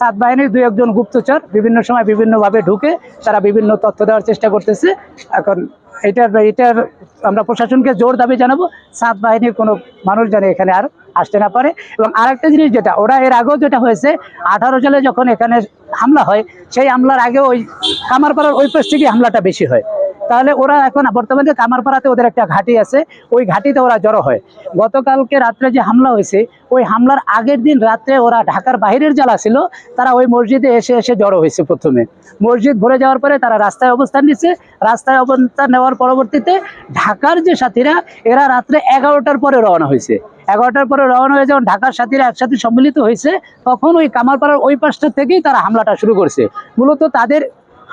সাত বাহিনীর দুই একজন গুপ্তচর বিভিন্ন সময় বিভিন্ন ভাবে ঢুকে তারা বিভিন্ন তথ্য দেওয়ার চেষ্টা করতেছে। এখন এটার এটার আমরা প্রশাসনকে জোর দাবি জানাব, সাত বাহিনীর কোনো মানুষ জানে এখানে আর আসতে না পারে। এবং আরেকটা জিনিস যেটা, ওরা এর আগেও যেটা হয়েছে, আঠারো সালে যখন এখানে হামলা হয়, সেই হামলার আগে ওই কামারপাড়ার ওই পাশ থেকে হামলাটা বেশি হয়। তাহলে ওরা এখন বর্তমানে কামারপাড়াতে ওদের একটা ঘাঁটি আছে, ওই ঘাঁটিতে ওরা জড়ো হয়। গতকালকে রাত্রে যে হামলা হয়েছে, ওই হামলার আগের দিন রাত্রে ওরা ঢাকার বাইরের জ্বালা ছিল, তারা ওই মসজিদে এসে এসে জড়ো হয়েছে প্রথমে। মসজিদ ভরে যাওয়ার পরে তারা রাস্তায় অবস্থান নিচ্ছে। রাস্তায় অবস্থান নেওয়ার পরবর্তীতে ঢাকার যে সাথীরা, এরা রাত্রে এগারোটার পরে রওনা হয়েছে। এগারোটার পরে রওনা হয়ে যখন ঢাকার সাথীরা একসাথে সম্মিলিত হয়েছে, তখন ওই কামারপাড়ার ওই পাশটা থেকেই তারা হামলাটা শুরু করছে। মূলত তাদের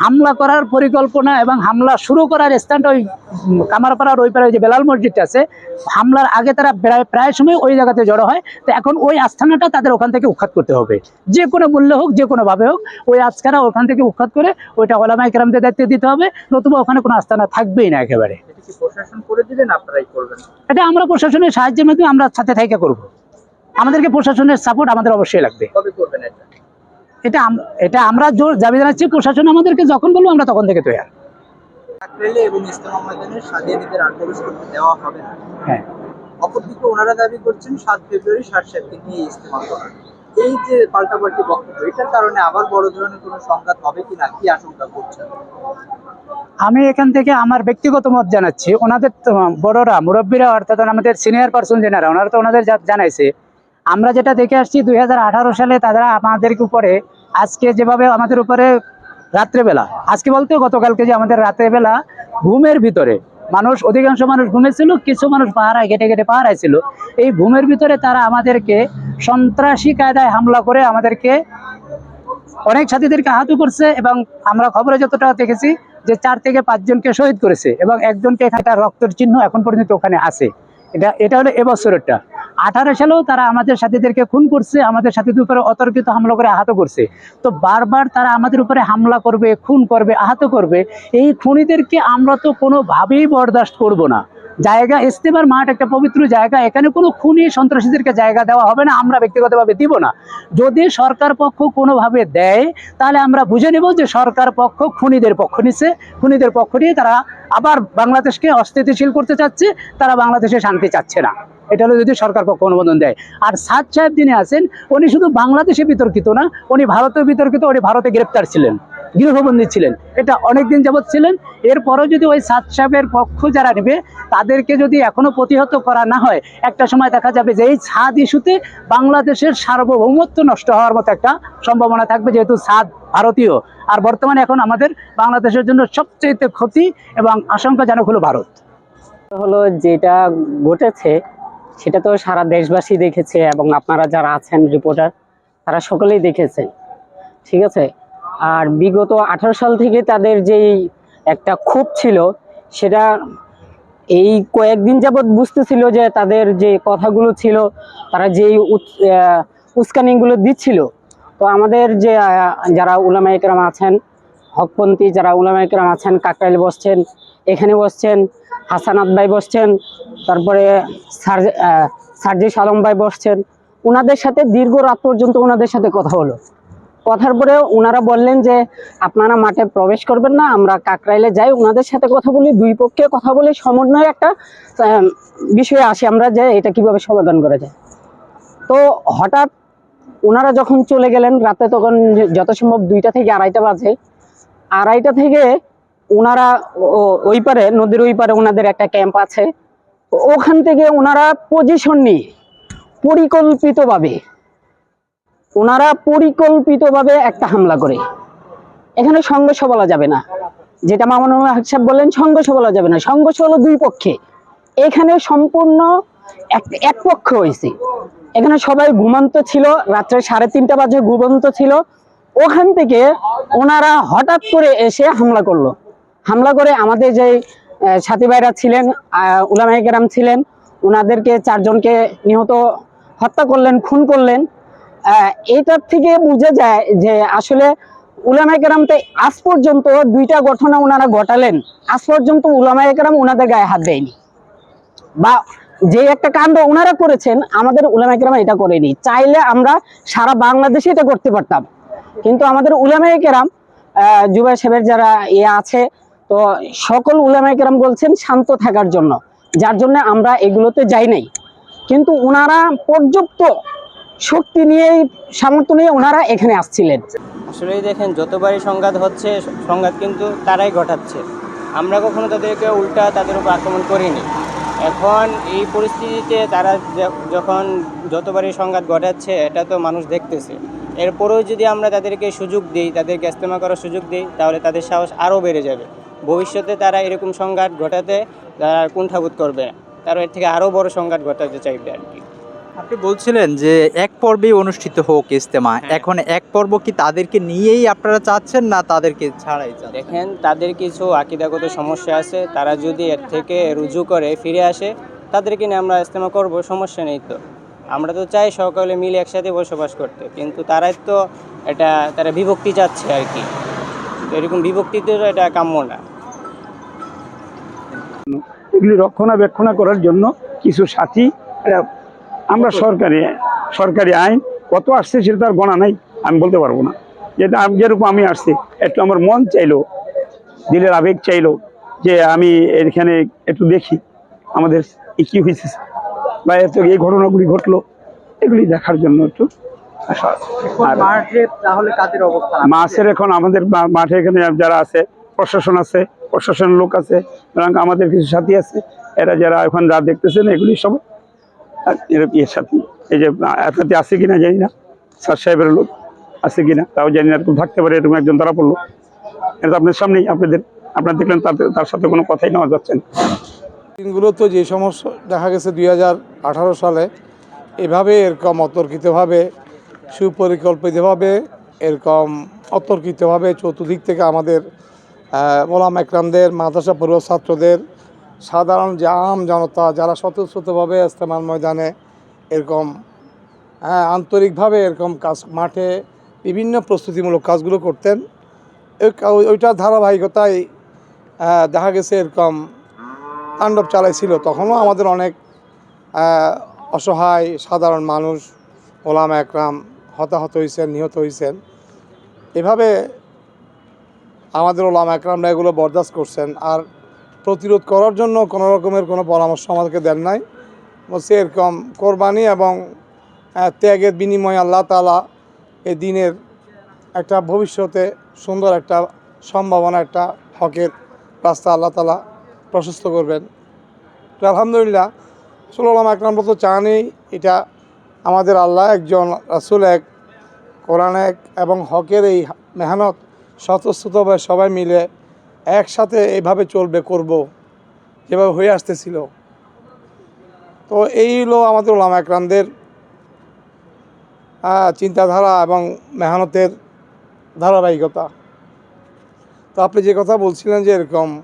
হামলা করার পরিকল্পনা এবং হামলা শুরু করার স্থানটা ওই কামারপাড়ার ওই পাড়ে যে বেলাল মসজিদটা আছে হামলার আগে তারা প্রায় প্রায় সময় ওই জায়গাতে জড়ো হয়। তো এখন ওই আস্থানাটা তাদের ওখান থেকে উৎখাত করতে হবে। যে কোনো মূল্য হোক যে কোনোভাবে হোক ওই আজকারা ওখান থেকে উৎখাত করে ওইটা ওলামাই কেরামদের দায়িত্ব দিতে হবে। নতুবা ওখানে কোনো আস্থানা থাকবেই না একেবারে। এটা কি প্রশাসন করে দিবেন আপনারাই করবেন? এটা আমরা প্রশাসনের সাহায্যের মাধ্যমে আমরা সাথে থেকে করব। আমাদেরকে প্রশাসনের সাপোর্ট আমাদের অবশ্যই লাগবে। কবে করবেন এটা? এটা এটা আমরা জোর দাবি জানাচ্ছি প্রশাসন আমাদেরকে যখন বলব আমরা তখন থেকে তৈরি কাকরেলে এবং ইস্তেমা ময়দানে সাদিয়ানিদের আর প্রবেশ করতে দেওয়া হবে না। হ্যাঁ। অপরদিকে ওনারা দাবি করছেন সাত ফেব্রুয়ারি ষাট সাতকে নিয়ে ইস্তেমা করার এই যে পাল্টাপাল্টি বক্তব্য এটার কারণে আবার বড় ধরনের কোনো সংঘাত হবে কিনা কি আশঙ্কা করছেন? আমি এখান থেকে আমার ব্যক্তিগত মত জানাচ্ছি ওনাদের বড়রা মুরব্বীরা অর্থাৎ আমাদের সিনিয়র পার্সন যেনারা ওনারা তো ওনাদের জানাইছে। আমরা যেটা দেখে আসছি, দুই হাজার আঠারো সালে তারা আমাদের উপরে, আজকে যেভাবে আমাদের উপরে রাত্রেবেলা, আজকে বলতে গতকালকে যে আমাদের রাত্রেবেলা ঘুমের ভিতরে মানুষ, অধিকাংশ মানুষ ঘুমেছিল, কিছু মানুষ পাহারায় ঘেটে ঘেটে পাহারায় ছিল। এই ঘুমের ভিতরে তারা আমাদেরকে সন্ত্রাসী কায়দায় হামলা করে আমাদেরকে অনেক সাথীদেরকে আহত করছে এবং আমরা খবরে যতটা দেখেছি যে চার থেকে পাঁচজনকে শহীদ করেছে এবং একজনকে এখানে তার রক্তের চিহ্ন এখন পর্যন্ত ওখানে আছে। এটা এটা হলো এবছরেরটা। আঠারো সালেও তারা আমাদের সাথীদেরকে খুন করছে, আমাদের সাথীদের উপরে অতর্কিত হামলা করে আহত করছে। তো বারবার তারা আমাদের উপরে হামলা করবে, খুন করবে, আহত করবে, এই খুনিদেরকে আমরা তো কোনোভাবেই বরদাস্ত করব না। জায়গা ইস্তেমার মাঠ একটা পবিত্র জায়গা, এখানে কোনো খুনি সন্ত্রাসীদেরকে জায়গা দেওয়া হবে না, আমরা ব্যক্তিগতভাবে দিব না। যদি সরকার পক্ষ কোনোভাবে দেয়, তাহলে আমরা বুঝে নেব যে সরকার পক্ষ খুনিদের পক্ষ নিচ্ছে খুনিদের পক্ষ নিয়ে তারা আবার বাংলাদেশকে অস্থিতিশীল করতে চাচ্ছে, তারা বাংলাদেশে শান্তি চাচ্ছে না। এটা হলো যদি সরকার পক্ষ অনুমোদন দেয়। আর সাদ সাহেব যিনি আছেন, উনি শুধু বাংলাদেশে বিতর্কিত না, উনি ভারতেও বিতর্কিত, উনি ভারতে গ্রেপ্তার ছিলেন। গৃহবন্দী ছিলেন। এটা অনেকদিন যাবৎ ছিলেন। এরপরও যদি ওই সাদ সাহেবের পক্ষ যারা নেবে, তাদেরকে যদি এখনও প্রতিহত করা না হয়, একটা সময় দেখা যাবে যে এই ছাদ ইস্যুতে বাংলাদেশের সার্বভৌমত্ব নষ্ট হওয়ার মতো একটা সম্ভাবনা থাকবে, যেহেতু ছাদ ভারতীয়। আর বর্তমানে এখন আমাদের বাংলাদেশের জন্য সবচেয়ে ক্ষতি এবং আশঙ্কাজনক হলো ভারত। হলো যেটা ঘটেছে, সেটা তো সারা দেশবাসী দেখেছে এবং আপনারা যারা আছেন রিপোর্টার তারা সকলেই দেখেছেন। ঠিক আছে? আর বিগত আঠারো সাল থেকে তাদের যেই একটা ক্ষোভ ছিল সেটা এই কয়েকদিন যাবৎ বুঝতেছিল যে তাদের যে কথাগুলো ছিল তারা যেই উস্কানিগুলো দিচ্ছিল। তো আমাদের যে যারা উলামা একরাম আছেন হকপন্থী যারা উলামা একরাম আছেন কাকরাইল বসছেন এখানে বসছেন হাসানাত ভাই বসছেন তারপরে সার আহ, সার্জিস আলম ভাই বসছেন ওনাদের সাথে দীর্ঘ রাত পর্যন্ত ওনাদের সাথে কথা হলো। কথার পরে ওনারা বললেন যে, আপনারা মাঠে প্রবেশ করবেন না, আমরা কাকরাইলে যাই ওনাদের সাথে কথা বলি, দুই পক্ষে কথা বলে, সমন্বয়ে একটা বিষয়ে আসি আমরা যে এটা কীভাবে সমাধান করা যায়। তো হঠাৎ ওনারা যখন চলে গেলেন, রাতে তখন যত সম্ভব দুইটা থেকে আড়াইটা বাজে। আড়াইটা থেকে ওনারা ওই পারে, নদীর ওই পারে ওনাদের একটা ক্যাম্প আছে। ওখান থেকে ওনারা পজিশন নিয়ে পরিকল্পিতভাবে ওনারা পরিকল্পিতভাবে একটা হামলা করে। এখানে সংঘর্ষ বলা যাবে না। যেটা মামুনুল হক সাহেব বললেন, সংঘর্ষ বলা যাবে না। সংঘর্ষ হলো দুই পক্ষে। এখানে সম্পূর্ণ এক পক্ষ হয়েছে। এখানে সবাই ঘুমান্ত ছিল, রাত্রে সাড়ে তিনটা বাজে ঘুমন্ত ছিল। ওখান থেকে ওনারা হঠাৎ করে এসে হামলা করল। হামলা করে আমাদের যে সাথী ভাইরা ছিলেন কেরাম ছিলেন ওনাদেরকে চারজনকে নিহত, হত্যা করলেন, খুন করলেন। আহ, এইটার থেকে বোঝা যায় যে আসলে উলামায়ে কেরামতে আজ পর্যন্ত দুইটা ঘটনা ওনারা ঘটালেন। আজ পর্যন্ত উলামায়ে কেরাম ওনাদের গায়ে হাত দেয়নি। বা যে একটা কাণ্ড ওনারা করেছেন আমাদের উলামাইকেরাম এটা করেনি। চাইলে আমরা সারা বাংলাদেশে এটা করতে পারতাম। কিন্তু আমাদের উলামাইকেরাম জুবাই সাহেবের যারা ইয়ে আছে তো সকল উলামাইকেরাম বলছেন শান্ত থাকার জন্য যার জন্য আমরা এগুলোতে যাই নাই। কিন্তু ওনারা পর্যাপ্ত শক্তি নিয়েই, সামর্থ্য নিয়ে ওনারা এখানে আসছিলেন। আসলেই দেখেন, যতবারই সংঘাত হচ্ছে, সংঘাত কিন্তু তারাই ঘটাচ্ছে। আমরা কখনো তাদেরকে উল্টা তাদের উপর আক্রমণ করিনি। এখন এই পরিস্থিতিতে তারা যখন যতবারই সংঘাত ঘটাচ্ছে, এটা তো মানুষ দেখতেছে। এরপরেও যদি আমরা তাদেরকে সুযোগ দিই, তাদেরকে ইস্তেমা করার সুযোগ দিই, তাহলে তাদের সাহস আরও বেড়ে যাবে। ভবিষ্যতে তারা এরকম সংঘাত ঘটাতে তারা কুণ্ঠাবোধ করবে। তারা এর থেকে আরও বড় সংঘাত ঘটাতে চাইবে আর কি। আপনি বলছিলেন যে এক পর্বেই অনুষ্ঠিত হোক ইজতেমা। হ্যাঁ। এখন এক পর্ব কি তাদেরকে নিয়েই আপনারা চাচ্ছেন না তাদেরকে ছাড়াই দেখেন তাদের কিছু আকিদাগত সমস্যা আছে। তারা যদি এর থেকে রুজু করে ফিরে আসে তাদেরকে নিয়ে আমরা ইস্তেমা করব সমস্যা নেই তো। আমরা তো চাই সকলে মিলে একসাথে বসবাস করতে কিন্তু তারাই তো এটা তারা বিভক্তি চাচ্ছে আর কি। তো এরকম বিভক্তিতে তো এটা কাম্য না। এগুলি রক্ষণাবেক্ষণা করার জন্য কিছু সাথী আমরা সরকারি সরকারি আইন কত আসছে সেটা তার গণা নাই আমি বলতে পারব না। যেটা আমি যেরকম আমি আসছি একটু আমার মন চাইলো দিলের আবেগ চাইলো যে আমি এখানে একটু দেখি আমাদের কি হয়েছে বা এত এই ঘটনাগুলি ঘটলো এগুলি দেখার জন্য একটু মাছের এখন আমাদের মাঠে এখানে যারা আছে প্রশাসন আছে প্রশাসনের লোক আছে আমাদের কিছু সাথী আছে এরা যারা এখন যা দেখতেছেন এগুলি সব এর সাথী? এই যে এতটি আছে কিনা জানি না। স্যার সাহেবের লোক আছে কিনা, তাও জানি না এরকম থাকতে পারে, এরকম একজন ধরা পড়ল। এটা তো আপনার সামনেই, আপনাদের, আপনারা দেখলেন তার তার সাথে কোনো কথাই নেওয়া যাচ্ছে না। দিনগুলো তো যে সমস্যা, দেখা গেছে দুই হাজার আঠারো সালে, এভাবে এরকম অতর্কিতভাবে, সুপরিকল্পিতভাবে, এরকম অতর্কিতভাবে চতুর্দিক থেকে আমাদের মোলাম একরামদের, মাদ্রাসা পূর্ব ছাত্রদের সাধারণ যে আম জনতা যারা স্বতঃস্ফূর্তভাবে ইস্তেমাল ময়দানে এরকম হ্যাঁ, আন্তরিকভাবে এরকম কাজ মাঠে বিভিন্ন প্রস্তুতিমূলক কাজগুলো করতেন ওইটার ধারাবাহিকতায় দেখা গেছে এরকম তাণ্ডব চালাইছিল। তখনও আমাদের অনেক অসহায় সাধারণ মানুষ ওলাম একরাম হতাহত হয়েছেন নিহত হয়েছেন। এভাবে আমাদের ওলাম একরামরা এগুলো বরদাস্ত করছেন। আর প্রতিরোধ করার জন্য কোনো রকমের কোনো পরামর্শ আমাদেরকে দেন নাই। বলছে, এরকম কোরবানি এবং ত্যাগের বিনিময়ে আল্লাহ তালা এই দিনের একটা ভবিষ্যতে সুন্দর একটা সম্ভাবনা, একটা হকের রাস্তা আল্লাহ তালা প্রশস্ত করবেন। আলহামদুলিল্লাহ সুলাম আকরাম তো চানই এটা আমাদের আল্লাহ একজন রাসুল এক, কোরআন এক এবং হকের এই মেহনত স্বতঃস্ফূর্তভাবে সবাই মিলে একসাথে এইভাবে চলবে, করব, যেভাবে হয়ে আসতেছিল। তো এই হলো আমাদের ওলামা একরামদের চিন্তাধারা এবং মেহনতের ধারাবাহিকতা। তো আপনি যে কথা বলছিলেন যে এরকম